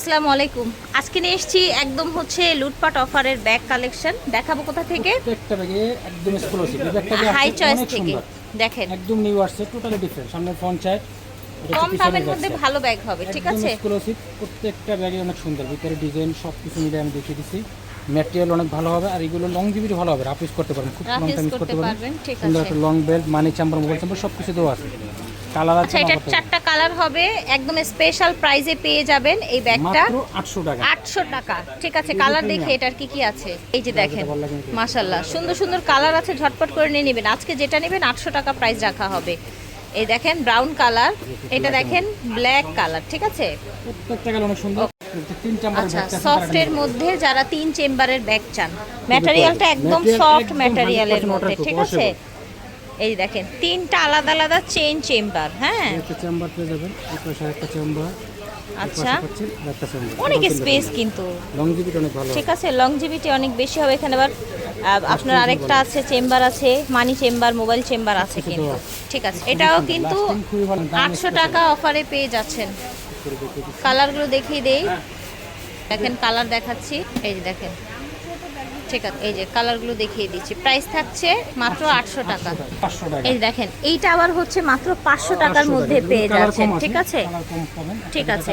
আসসালামু আলাইকুম। আজকে নিয়ে এসেছি একদম হচ্ছে লুটপাট অফারের ব্যাগ কালেকশন দেখাবো কোথা থেকে? প্রত্যেকটা ব্যাগে একদম এক্সক্লুসিভ হাই চয়েস থেকে। দেখেন। একদম নিউ আসছে টোটালি ডিফারেন্ট সামনে পঞ্চায়েত কম দামের মধ্যে ভালো ব্যাগ হবে ঠিক আছে? এক্সক্লুসিভ প্রত্যেকটা ব্যাগে অনেক সুন্দর। ভিতরে ডিজাইন সব কিছু মিলে আমি দেখিয়ে দিচ্ছি ম্যাটেরিয়াল অনেক ভালো হবে আর এগুলো লং জিবিটি ভালো হবে। রাফ ইউজ করতে পারবেন। খুব লং টাইম ইউজ করতে পারবেন। ঠিক সুন্দর আছে। একটা long belt money chamber mobile chamber সব কিছু দেওয়া আছে। কালার আছে আচ্ছা এটা চারটা কালার হবে। একদম স্পেশাল প্রাইজে পেয়ে যাবেন এই ব্যাগটা। মাত্র টাকা। ঠিক আছে কালার দেখে এটার কি কি আছে? এই যে দেখেন? মাশাল্লাহ সুন্দর সুন্দর কালার আছে ঝটপট করে নিয়ে নেবেন। আজকে যেটা নেবেন আটশো টাকা প্রাইস রাখা হবে। এই দেখেন ব্রাউন কালার এটা দেখেন। ব্ল্যাক কালার ঠিক আছে? প্রত্যেকটা কালার অনেক সুন্দর। আচ্ছা সফটের মধ্যে যারা তিন চেম্বারের ব্যাগ চান ম্যাটেরিয়ালটা একদম সফট ম্যাটেরিয়ালের মধ্যে ঠিক আছে? এই দেখেন তিনটা আলাদা আলাদা চেন চেম্বার হ্যাঁ? একটা চেম্বার পেয়ে যাবেন এই পাশে একটা চেম্বার আচ্ছা। অনেক স্পেস কিন্তু। ঠিক আছে লংজিভিটি অনেক বেশি হবে এখানে আবার আপনার আরেকটা আছে চেম্বার আছে মানি চেম্বার মোবাইল চেম্বার আছে কিন্তু। ঠিক আছে এটাও কিন্তু আটশো টাকা অফারে পেয়ে যাচ্ছেন। কালারগুলো দেখিয়ে দেই। দেখেন কালার দেখাচ্ছি। এই যে দেখেন। ঠিক আছে এই যে কালারগুলো দেখিয়ে দিচ্ছি। প্রাইস থাকছে মাত্র আটশো টাকা। এই দেখেন এইটা আবার হচ্ছে মাত্র পাঁচশো টাকার মধ্যে পেয়ে যাচ্ছেন ঠিক আছে? ঠিক আছে।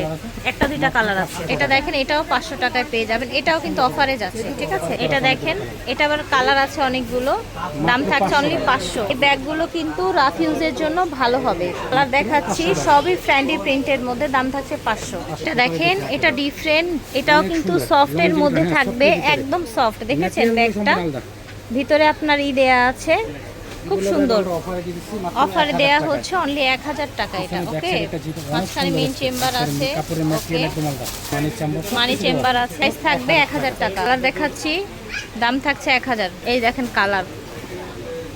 একটা দুইটা কালার আছে। এটা দেখেন এটাও পাঁচশো টাকায় পেয়ে যাবেন। এটাও কিন্তু অফারে যাচ্ছে ঠিক আছে? এটা দেখেন এটা আবার কালার আছে অনেকগুলো। দাম থাকছে অনলি পাঁচশো। এই ব্যাগগুলো কিন্তু রাফ ইউজের জন্য ভালো হবে। কালার দেখাচ্ছি সবই ফ্র্যান্ডি প্রিন্টের মধ্যে দাম থাকছে পাঁচশো। এটা দেখেন এটা ডিফারেন্ট এটাও কিন্তু সফটের মধ্যে থাকবে একদম সফট দেখেছেন ব্যাগটা? ভিতরে আপনার ই দেয়া আছে। খুব সুন্দর। অফারে দিয়ে দিচ্ছি মাত্র অফারে 1000 দেয়া হচ্ছে অনলি এক হাজার টাকা এটা ওকে মাঝখানে মেন চেম্বার আছে। ওকে মানি চাম্বার আছে প্রাইস থাকবে এক হাজার টাকা। কালার দেখাচ্ছি দাম থাকছে এক হাজার। এই দেখেন কালার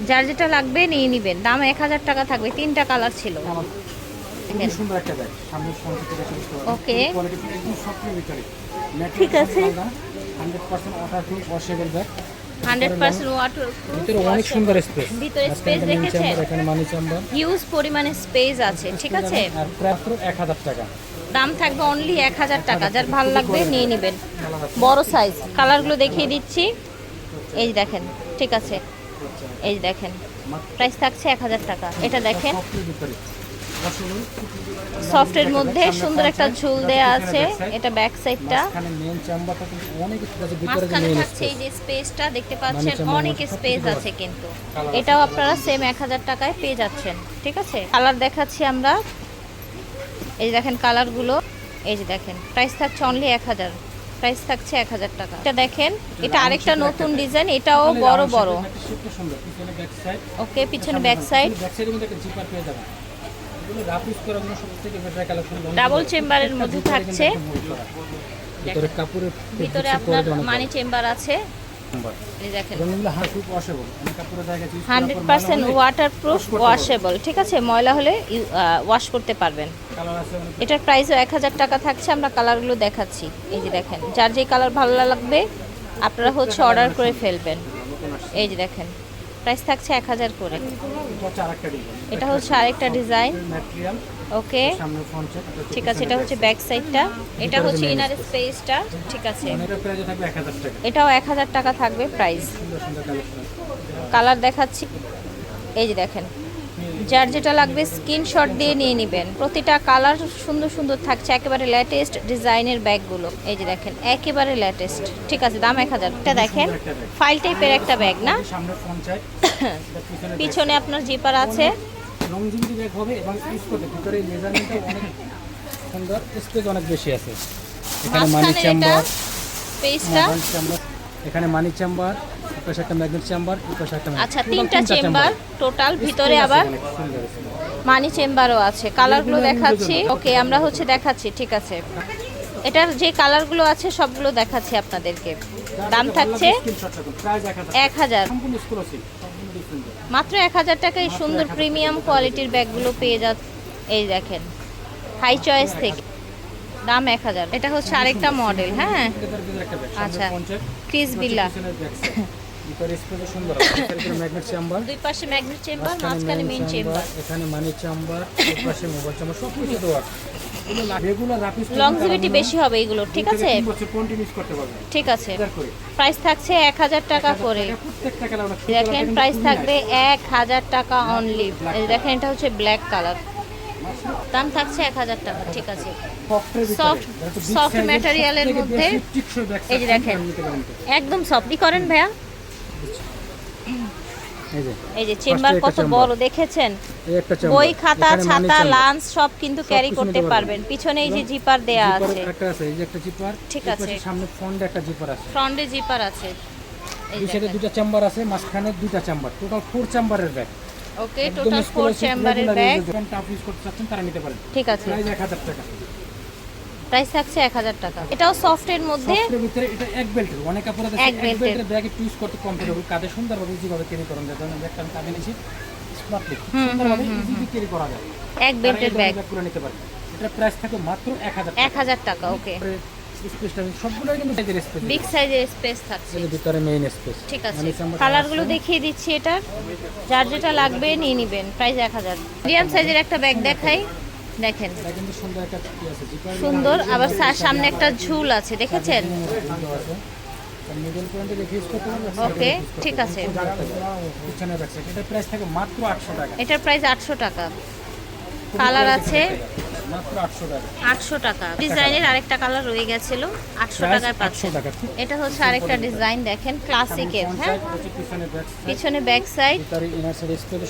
যার যেটা লাগবে নিয়ে নিবেন। দাম এক হাজার টাকা থাকবে তিনটা কালার ছিল। ভিতরে। ঠিক আছে। Hundred percent water proof washable bag hundred percent water ভিতরে অনেক সুন্দর স্পেস ভিতরে space দেখেছেন? এখানে মানি চাম্বার হিউজ পরিমাণে স্পেস আছে ঠিক আছে? আর মাত্র এক হাজার টাকা। দাম থাকবে অনলি এক হাজার টাকা যার ভালো লাগবে নিয়ে নেবেন। বড় সাইজ কালারগুলো দেখিয়ে দিচ্ছি। এই দেখেন ঠিক আছে। এই দেখেন প্রাইস থাকছে এক হাজার টাকা। এটা দেখেন। সফটের মধ্যে সুন্দর একটা ঝুল দেয়া আছে। এটা ব্যাক সাইডটা মেইন চাম্বারটা কিন্তু অনেক স্পেস ভিতরে মাঝখানে মেইন থাকছে এই যে স্পেসটা দেখতে পাচ্ছেন মানে অনেক স্পেস আছে। কিন্তু। এটাও আপনারা সেম এক হাজার টাকায় পেয়ে যাচ্ছেন ঠিক আছে? কালার দেখাচ্ছি আমরা। এই যে দেখেন কালারগুলো এই যে দেখেন প্রাইস থাকছে অনলি এক হাজার। প্রাইস থাকছে এক হাজার টাকা। এটা দেখেন এটা আরেকটা নতুন ডিজাইন এটাও বড় বড়। সুন্দর পিছনে ব্যাক সাইড ওকে পিছনে ব্যাক সাইড ব্যাক সাইডের মধ্যে একটা জিপার পেয়ে যাবেন। ডাবল চেম্বারের মধ্যে থাকছে। ভিতরে কাপড়ের ভিতরে আপনার মানি চেম্বার আছে। Hundred percent water proof washable ঠিক আছে? ময়লা হলে ওয়াশ করতে পারবেন। এটার প্রাইসও এক হাজার টাকা থাকছে। আমরা কালারগুলো দেখাচ্ছি। এই যে দেখেন যার যে কালার ভালো লাগবে আপনারা হচ্ছে অর্ডার করে ফেলবেন। এই যে দেখেন। প্রাইস থাকছে এক হাজার করে। এটা হচ্ছে আরেকটা ডিজাইন। ওকে। ঠিক আছে এটা হচ্ছে ব্যাক সাইডটা এটা হচ্ছে ইনার স্পেসটা ঠিক আছে। এটা প্রাইস থাকবে 1000 টাকা। এটাও এক হাজার টাকা থাকবে প্রাইস কালার দেখাচ্ছি। এই যে দেখেন। যার যেটা লাগবে স্ক্রিনশট দিয়ে নিয়ে নেবেন। প্রতিটা কালার সুন্দর সুন্দর থাকছে একেবারে লেটেস্ট ডিজাইনের ব্যাগগুলো। এই যে দেখেন একেবারে লেটেস্ট ঠিক আছে দাম এক হাজার। এটা দেখেন ফাইল টাইপের একটা ব্যাগ না? পিছনে আপনার জিপার আছে। লং জিন্দি ব্যাগ হবে এবং ইউজ করতে ভিতরে মেজারমেন্টটা অনেক সুন্দর স্পেস অনেক বেশি আছে এখানে মানি চেম্বার পেজটা এখানে মানি চেম্বার এপাশে একটা ম্যাগনেট চেম্বার এপাশে একটা আচ্ছা তিনটা চেম্বার টোটাল ভিতরে আবার। মানি চেম্বারও আছে। কালারগুলো দেখাচ্ছি। ওকে আমরা হচ্ছে দেখাচ্ছি ঠিক আছে। এটার যে কালারগুলো আছে সবগুলো দেখাচ্ছি আপনাদেরকে। দাম থাকছে Screenshot রাখুন, price 1000 এক হাজার। মাত্র এক হাজার টাকায় সুন্দর প্রিমিয়াম কোয়ালিটির ব্যাগগুলো পেয়ে যা এই দেখেন হাই চয়েস থেকে। দাম এক হাজার। এটা হচ্ছে আরেকটা মডেল হ্যাঁ? আচ্ছা। ক্রিস বিল্লা। ভিতরে space সুন্দর আছে। এখানে magnet দুই পাশে ম্যাগনেট চেম্বার মাঝখানে মেইন চেম্বার এখানে মানি চেম্বার এপাশে মোবাইল চেম্বার সব কিছু দেওয়া আছে। রেগুলার রাফিস লংজিভিটি বেশি হবে এগুলো ঠিক আছে? ঠিক আছে। প্রাইস থাকছে এক হাজার টাকা করে। দেখেন প্রাইস থাকবে এক হাজার টাকা অনলি দেখেন এটা হচ্ছে ব্ল্যাক কালার দাম থাকছে এক হাজার টাকা ঠিক আছে। Soft material এর মধ্যে এই যে দেখেন। একদম সফটই করেন ভাইয়া। এই যে চেম্বার কত বড় দেখেছেন? বই খাতা ছাতা লাঞ্চ সব কিন্তু ক্যারি করতে পারবেন। পিছনে এই যে জিপার দেয়া আছে। একটা আছে এই যে একটা জিপার ঠিক আছে। সামনে ফ্রন্টে একটা জিপার আছে। ফ্রন্টে জিপার আছে। এই সাইডে দুটো চেম্বার আছে মাঝখানে দুইটা চেম্বার। টোটাল ফোর চেম্বারের ব্যাগ ওকে টোটাল ফোর চেম্বারের ব্যাগ টাফ ইউজ করতে চাচ্ছেন তারা নিতে পারেন। ঠিক আছে। এক হাজার টাকা। প্রাইস থাকছে এক হাজার টাকা। এটাও সফটের মধ্যে সফটের ভিতরে এটা এক বেল্টের অনেক কাপড় আছে এক এক বেল্টের। বেল্টের ব্যাগ একটু ইউজ করতে কমফোর্টেবল কাঁধে সুন্দরভাবে ইজিভাবে ক্যারি করেন যায় ধরুন ব্যাগটা আমি কাঁধে নিয়েছি স্মার্টলি সুন্দরভাবে ইজিলি ক্যারি করা যায়। এক বেল্টের ব্যাগ। ব্যাগ নিতে এটা প্রাইস থাকে মাত্র এক হাজার এক টাকা ওকে বিগ সাইজের স্পেস থাকছে। ভিতরে মেইন স্পেস ঠিক আছে। কালারগুলো দেখিয়ে দিচ্ছি এটার যার যেটা লাগবে নিয়ে নেবেন প্রাইস এক হাজার। মিডিয়াম সাইজের একটা ব্যাগ দেখাই। দেখেন। সুন্দর আবার সামনে একটা ঝুল আছে দেখেছেন? ওকে ঠিক আছে। পিছনে ব্যাক সাইড এটা প্রাইস থাকে মাত্র 800 টাকা। এটার প্রাইস আটশো টাকা। কালার আছে। মাত্র 800 টাকা। আটশো টাকা। ডিজাইনের আরেকটা কালার রয়ে গেছিল। আটশো টাকায় পাচ্ছে 800 টাকা এটা হচ্ছে আরেকটা ডিজাইন দেখেন ক্লাসিকের হ্যাঁ? পিছনে ব্যাক সাইড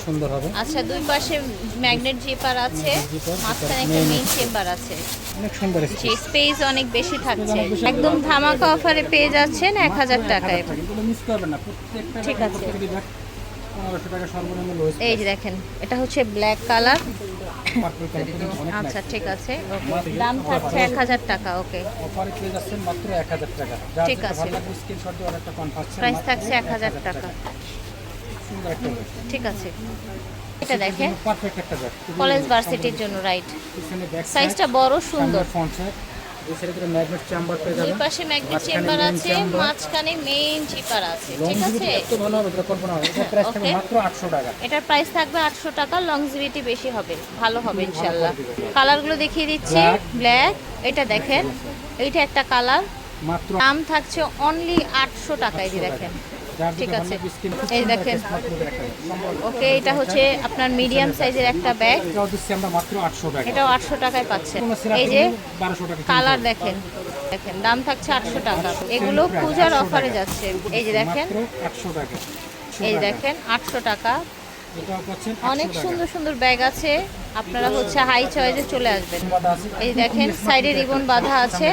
সুন্দর হবে। আচ্ছা দুই পাশে ম্যাগনেট জিপার আছে জিপার, মাঝখানে একটা মেইন চেম্বার আছে। অনেক সুন্দর জি স্পেস অনেক বেশি থাকছে। একদম ধামাকা অফারে পেয়ে যাচ্ছেন এক হাজার টাকায়। ঠিক আছে। এই যে দেখেন এটা হচ্ছে ব্ল্যাক কালার আচ্ছা ঠিক আছে দাম থাকছে এক হাজার টাকা ওকে অফারে পেয়ে যাচ্ছেন মাত্র 1000 টাকা। ঠিক আছে। প্রাইস থাকছে এক হাজার টাকা। ঠিক আছে। এটা দেখেন। ব্যাগ কলেজ ভার্সিটির জন্য রাইট সাইজটা বড় সুন্দর। এই সাইডে করে ম্যাগনেট চেম্বার পেয়ে দুই পাশে ম্যাগনেট চেম্বার আছে মাঝখানে মেইন জিপার আছে ঠিক আছে? এত ভালো হবে এটা কল্পনা হবে। এটা প্রাইস থাকবে মাত্র 800 টাকা। এটার প্রাইস থাকবে আটশো টাকা লংজিভিটি বেশি হবে ভালো হবে ইনশাল্লাহ। কালারগুলো দেখিয়ে দিচ্ছি ব্ল্যাক এটা দেখেন এইটা একটা কালার মাত্র দাম থাকছে অনলি আটশো টাকায় যে দেখেন। ঠিক আছে। এই দেখেন। ওকে এটা হচ্ছে আপনার মিডিয়াম সাইজের একটা ব্যাগ এটাও দিচ্ছি আমরা মাত্র 800 টাকা। এটাও আটশো টাকায় পাচ্ছেন এই যে 1200 টাকা কালার দেখেন। দেখেন দাম থাকছে আটশো টাকা। এগুলো পূজার অফারে যাচ্ছে। এই যে দেখেন। মাত্র 800 টাকা। এই দেখেন আটশো টাকা। অনেক সুন্দর সুন্দর ব্যাগ আছে। আপনারা হচ্ছে হাই চয়েসে চলে আসবেন। এই দেখেন সাইডে রিবন বাঁধা আছে।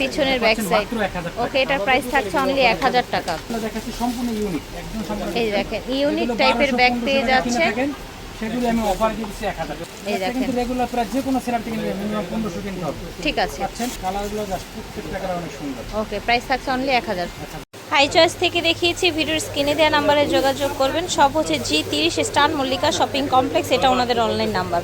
পিছনের ব্যাক সাইড 1000। ওকে এটার প্রাইস থাকছে অনলি এক হাজার টাকা। এই দেখেন ইউনিক টাইপের ব্যাগ পেয়ে যাচ্ছে। কিনে আমি অফার দিয়ে দিচ্ছি 1000 এই দেখেন। কিন্তু রেগুলার প্রায় যে কোনো সেরাপ থেকে নিলে মিনিমাম 1500 কিনতে হবে ঠিক আছে। পাচ্ছেন কালারগুলো জাস্ট প্রত্যেকটা কালার অনেক সুন্দর। ওকে প্রাইস থাকছে অনলি এক হাজার। হাই চয়েস থেকে দেখিয়েছি, ভিডিওর স্ক্রিনে দেওয়া নাম্বারে যোগাযোগ করবেন। সব হচ্ছে জি তিরিশ, স্টার মল্লিকা শপিং কমপ্লেক্স, এটা ওনাদের অনলাইন নাম্বার